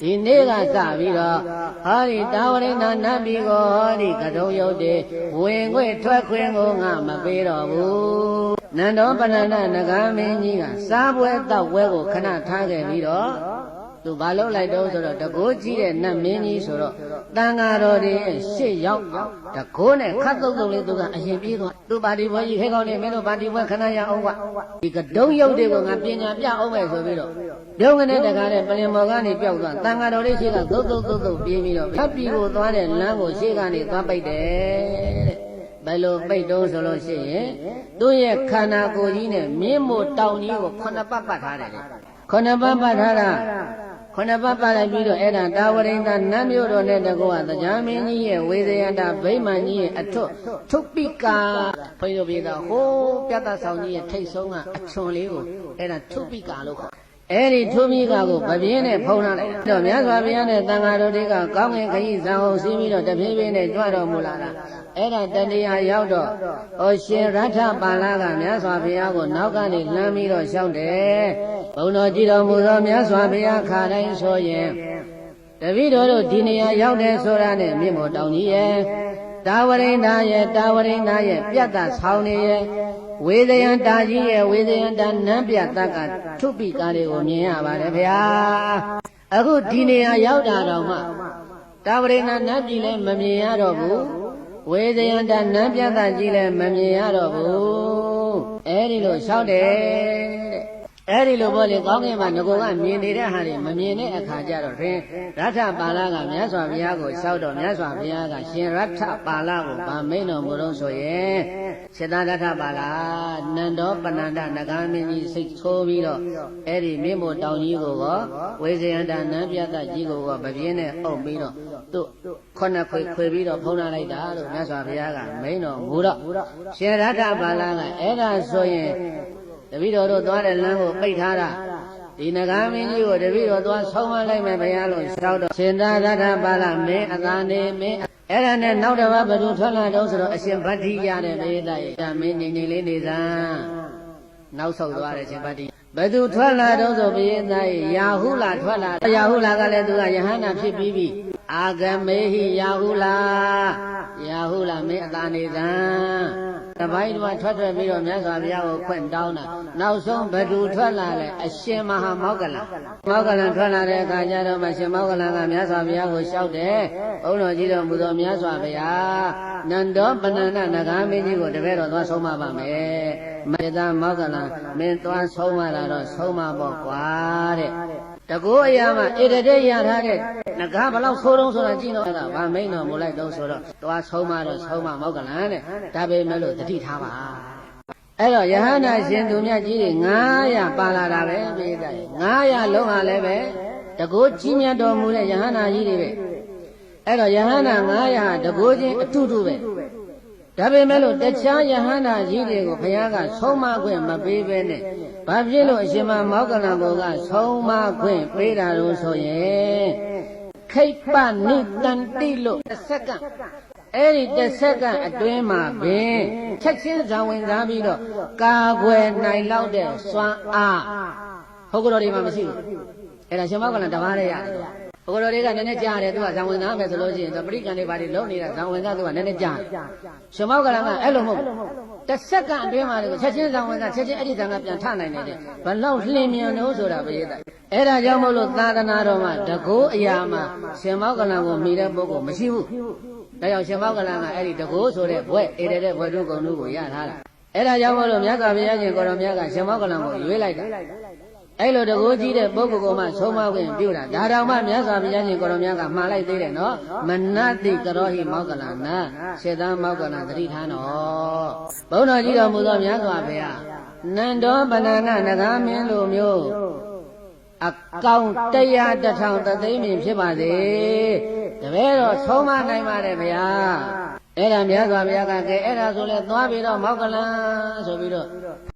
ဒီနေ့ကစပြီးတော့ဟောဒီတာဝရိဏနတ်ပြည်ကိုဟောဒီကတုံးယုတ်တွေဝင်ခွင့်ထွက်ခွင့်ကိုငါမပေးတော့ဘူးနန္ဒောပဏ္ဏနဂါမင်းကြီးကစားပွဲတောက်ပွဲကိုခဏထားခဲ့ပြီးတော့ သူဘာလို့လိုက်တော့ဆိုတော့တကိုးကြီးတဲ့နတ်မင်းကြီးဆိုတော့တန်ဃာတော်တွေရဲ့ရှေ့ရောက်တကိုးနဲ့ခတ်တုတ်တုတ်လေးသူကအရင်ပြေးသွားသူပါတီပွဲကြီးခဲကောင်းနေမင်းတို့ပါတီပွဲခဏရအောင်ကွာဒီကတုံးယုတ်တွေကိုငါပညာပြအောင်ပဲဆိုပြီးတော့ပြုံးကနေတကားတဲ့ပလင်မော်ကနေပျောက်သွားတန်ဃာတော်တွေရှေ့ကသုတ်သုတ်သုတ်သုတ်ပြေးပြီးတော့ဖတ်ပြီးကိုသွားတဲ့လမ်းကိုရှေ့ကနေသွားပိတ်တယ်တဲ့ဘယ်လိုပိတ်တုံးဆိုလို့ရှိရင်သူ့ရဲ့ခန္ဓာကိုယ်ကြီးနဲ့မြင်းမို့တောင်ကြီးကိုခုနှစ်ပတ်ပတ်ထားတယ်ခုနှစ်ပတ်ပတ်ထားတာ ခုနှစ်ပတ်ပတ်လိုက်ပြီးတော့အဲ့ဒါတာဝရိန္ဒနတ်မျိုးတော်နဲ့တကောကတရားမင်းကြီးရဲ့ဝေဇယန္တာဗိမာန်ကြီးရဲ့အထွတ်ထုပ်ပိကာဘိုးတို့ပြေတော့ဟိုးပြတ်သက်ဆောင်ကြီးရဲ့ထိတ်ဆုံးကအချွန်လေးကိုအဲ့ဒါထုပ်ပိကာလို့ခေါ် အဲ့ဒီထုမိကကိုဗပြင်းနဲ့ဖုံးထားလိုက်တော့မြတ်စွာဘုရားနဲ့တန်ဃာတော်တွေကကောင်းငင်ခရီးဇံအောင်စီးပြီးတော့တဖြည်းဖြည်းနဲ့ကြွတော်မူလာတာအဲ့ဒါတတရားရောက်တော့ဟောရှင်ရထပါဠကမြတ်စွာဘုရားကိုနောက်ကနေလှမ်းပြီးတော့ရှောက်တယ်ဘုံတော်ကြည်တော်မူသောမြတ်စွာဘုရားခါတိုင်းဆိုရင်တပည့်တော်တို့ဒီနေရာရောက်တယ်ဆိုတာနဲ့မြင့်မော်တောင်ကြီးရဲ့တာဝရိန္ဒာရဲ့တာဝရိန္ဒာရဲ့ပြတ်တာဆောင်းနေရဲ့ ဝေဒယံတာကြီးရဲ့ဝေဒယံတာနန်းပြတတ်ကထုပိကားတွေကိုမြင်ရပါတယ်ဗျာအခုဒီနေရာရောက်တာတော့မှတာဝရိန္ဒာနတ်ပြည်လည်းမမြင်ရတော့ဘူးဝေဒယံတာနန်းပြတတ်ကြီးလည်းမမြင်ရတော့ဘူးအဲဒီလိုလျှောက်တယ်တဲ့ အဲ့ဒီလိုပေါ့လေကောင်းကင်မှာငကိုကမြင်နေတဲ့ဟာတွေမမြင်တဲ့အခါကျတော့ရင်ရထပါဠကမြတ်စွာဘုရားကိုလျှောက်တော့မြတ်စွာဘုရားကရှင်ရထပါဠကိုဗာမိန်တော်မူတော့ဆိုရင်စေတရထပါဠနန္ဒောပဏန္တနဂါမင်းကြီးစိတ်ဆိုးပြီးတော့အဲ့ဒီမြင့်မို့တောင်ကြီးကိုကောဝေဇယန္တနန်းပြတ်ကြီးကိုကောဗပြင်းနဲ့အုပ်ပြီးတော့သူ့ခုနှစ်ခွေခွေပြီးတော့ဖုံးထားလိုက်တာလို့မြတ်စွာဘုရားကမိန်တော်မူတော့ရှင်ရထပါဠကအဲ့ဒါဆိုရင် တပည့်တော်တို့သွားတဲ့လမ်းကိုပိတ်ထားတာဒီနဂါမင်းကြီးကိုတပည့်တော်သွားဆုံးမလိုက်မယ်ဘုရားလို့ရှောက်တော့ရှင်သာရထပါဠမင်းအသာနေမင်းအဲ့ဒါနဲ့နောက်တစ်ပတ်ဘယ်သူထွက်လာတော့ဆိုတော့အရှင်ဗတ္တိရတဲ့ဘေးသားရဲ့မင်းငြိမ်ငြိမ်လေးနေစမ်းနောက်ဆုတ်သွားတယ်ရှင်ဗတ္တိဘယ်သူထွက်လာတော့ဆိုဘေးသားရဲ့ယာဟုလာထွက်လာယာဟုလာကလည်းသူကယဟန္တာဖြစ်ပြီးပြီ အာဂမေဟိယာဟုလာယာဟုလာမင်းအသာနေစမ်းတပိုင်းတော့ထွက်ထွက်ပြီးတော့မြတ်စွာဘုရားကိုခွင့်တောင်းတာနောက်ဆုံးဘသူထွက်လာလဲအရှင်မဟာမောက္ကလမောက္ကလထွက်လာတဲ့အခါကျတော့မှရှင်မောက္ကလကမြတ်စွာဘုရားကိုလျှောက်တယ်ဘုန်းတော်ကြီးတော်မူသောမြတ်စွာဘုရားနန္ဒောပဏ္ဏနဂါမင်းကြီးကိုတပည့်တော်သွားဆုံးမပါမယ်မေတ္တာမောက္ကလမင်းသွားဆုံးမတာတော့ဆုံးမပေါ့ကွာတဲ့ တကူအရာမှာဣတတေရထားတဲ့ငကားဘလောက်ဆိုးတုံးဆိုတာကြည့်တော့ကဗာမိန်တော်မူလိုက်တော့ဆိုတော့သွားဆုံးမတော့ဆုံးမမောက္ကလန်တဲ့ဒါပေမဲ့လို့တတိထားပါအဲ့တော့ယဟန္တာရှင်သူမြတ်ကြီးတွေ900ပါလာတာပဲပြည့်တယ်900လုံးဟာလည်းပဲတကူကြီးမြတ်တော်မူတဲ့ယဟန္တာကြီးတွေပဲအဲ့တော့ယဟန္တာ900တကူချင်းအထုထုပဲ ဒါပေမဲ့လို့တခြားယဟန္တာကြီးတွေကိုဘုရားကဆုံးမခွင့်မပေးဘဲနဲ့ဘာဖြစ်လို့အရှင်မမောက္ကလံဘုရားဆုံးမခွင့်ပေးတာလို့ဆိုရင်ခိပ္ပနိတန်တိလို့တစ်စက္ကန့်အဲ့ဒီတစ်စက္ကန့်အတွင်းမှာပင်ချက်ချင်းဇံဝင်စားပြီးတော့ကာကွယ်နိုင်လောက်တဲ့စွမ်းအားဟုတ်ကြတော်ဒီမှာမရှိဘူးအဲ့ဒါရှင်မောက္ကလံတပါးလေးရတယ် ဘုရားတွေကနည်းနည်းကြားတယ်သူကဇံဝင်သားမယ်ဆိုလို့ရှိရင်ပရိကံတွေဘာတွေလုံးနေတာဇံဝင်သားသူကနည်းနည်းကြားတယ်ရှင်မောက္ကလံကအဲ့လိုမဟုတ်တစ်စက္ကန့်အတွင်းမှာကိုချက်ချင်းဇံဝင်သားချက်ချင်းအဲ့ဒီဇံကပြန်ထနိုင်တယ်ဘလောက်လျင်မြန်လို့ဆိုတာပရိသတ်အဲ့ဒါကြောင့်မို့လို့သာသနာတော်မှာတကိုးအရာမှာရှင်မောက္ကလံကိုမိတဲ့ပုဂ္ဂိုလ်မရှိဘူးဒါကြောင့်ရှင်မောက္ကလံကအဲ့ဒီတကိုးဆိုတဲ့ဘွဲ့အေးတဲ့ဘွဲ့တွန်းကုန်တို့ကိုရထားတာအဲ့ဒါကြောင့်မို့လို့မြတ်စွာဘုရားရှင်ကိုရောမြတ်ကရှင်မောက္ကလံကိုရွေးလိုက်တာ အဲ့လိုတကိုးကြီးတဲ့ပုဂ္ဂိုလ်ကမှဆုံးမခွင့်ပြုတာဒါတောင်မှမြတ်စွာဘုရားရှင်ကိုရောမြတ်ကမှားလိုက်သေးတယ်နော်မနတိကရောဟိမောက္ကလနာစေတံမောက္ကလသတိထားနော်ဘုန်းတော်ကြီးတော်မူသောမြတ်စွာဘုရားနန္ဒောပဏနာနဂါမင်းလိုမျိုးအကောင်တရားတစ်ထောင်တသိန်းမြင်ဖြစ်ပါစေတပည့်တော်ဆုံးမနိုင်ပါတယ်ဗျာအဲ့ဒါမြတ်စွာဘုရားကကဲအဲ့ဒါဆိုလဲသွားပြီးတော့မောက္ကလံဆိုပြီးတော့ဖ